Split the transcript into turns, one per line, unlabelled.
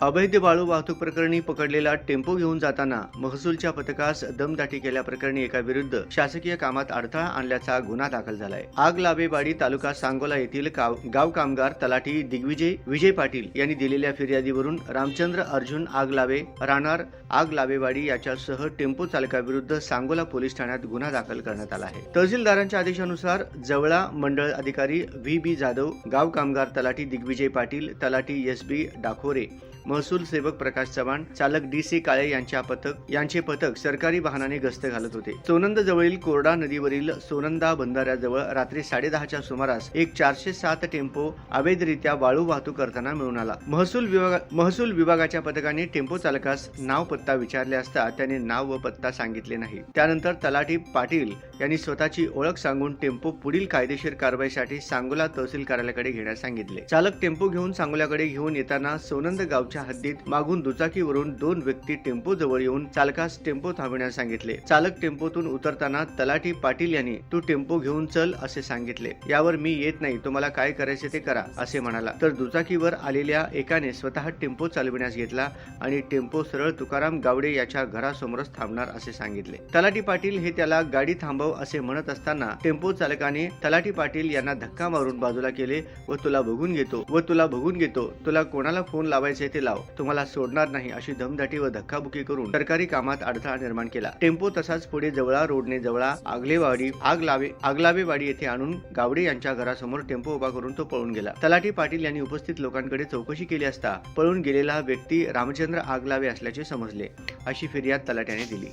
अवैध वाळू वाहतूक प्रकरणी पकडलेला टेम्पो घेऊन जाताना महसूलच्या पथकास दमदाटी केल्याप्रकरणी एका विरुद्ध शासकीय कामात अडथळा आणल्याचा गुन्हा दाखल झालाय. आग लाभेवाडी तालुका सांगोला येथील गाव गाव कामगार तलाठी दिग्विजय विजय पाटील यांनी दिलेल्या फिर्यादीवरून रामचंद्र अर्जुन आग लावे राहणार आग लावेवाडी याच्यासह टेम्पो चालकाविरुद्ध सांगोला पोलीस ठाण्यात गुन्हा दाखल करण्यात आला आहे. तहसीलदारांच्या आदेशानुसार जवळा मंडळ अधिकारी व्ही बी जाधव गाव कामगार तलाठी दिग्विजय पाटील तलाठी एस बी डाखोरे महसूल सेवक प्रकाश चव्हाण चालक डी सी काळे यांच्या पथक यांचे पथक सरकारी वाहनाने गस्त घालत होते. सोनंद जवळील कोरडा नदीवरील सोनंदा बंधाऱ्याजवळ रात्री साडेदहाच्या सुमारास एक चारशे सात टेम्पो अवैधरित्या वाळू वाहतूक करताना मिळून आला. महसूल विभागा महसूल विभागाच्या पथकाने टेम्पो चालकास नाव पत्ता विचारले असता त्याने नाव व पत्ता सांगितले नाही. त्यानंतर तलाठी पाटील यांनी स्वतःची ओळख सांगून टेम्पो पुढील कायदेशीर कारवाईसाठी सांगोला तहसील कार्यालयाकडे घेण्यास सांगितले. चालक टेम्पो घेऊन सांगोल्याकडे घेऊन येताना सोनंद गावच्या हद्दीत मागून दुचाकीवरून दोन व्यक्ती टेम्पो जवळ येऊन चालकास टेम्पो थांबविण्यास सांगितले. चालक टेम्पोतून उतरताना तलाठी पाटील यांनी तू टेम्पो घेऊन चल असे सांगितले. यावर मी येत नाही तुम्हाला काय करायचे ते करा असे म्हणाला. तर दुचाकीवर आलेल्या एकाने स्वतः टेम्पो चालविण्यास घेतला आणि टेम्पो सरळ तुकाराम गावडे याच्या घरासमोरच थांबणार असे सांगितले. तलाठी पाटील हे त्याला गाडी थांबव असे म्हणत असताना टेम्पो चालकाने तलाठी पाटील यांना धक्का मारून बाजूला केले व तुला बघून घेतो व तुला बघून घेतो तुला कोणाला फोन लावायचे ते लाव. तुम्हाला सोडणार नाही अशी धमदाटी व धक्काबुकी करून सरकारी कामात अडथळा निर्माण केला. टेम्पो तसाच पुढे जवळा रोडने जवळा आगलेवाडी आग लावे आगलावेवाडी येथे आणून गावडे यांच्या घरासमोर टेम्पो उभा करून तो पळून गेला. तलाठी पाटील यांनी उपस्थित लोकांकडे चौकशी केली असता पळून गेलेला व्यक्ती रामचंद्र आगलावे असल्याचे समजले अशी फिर्याद तलाट्याने दिली.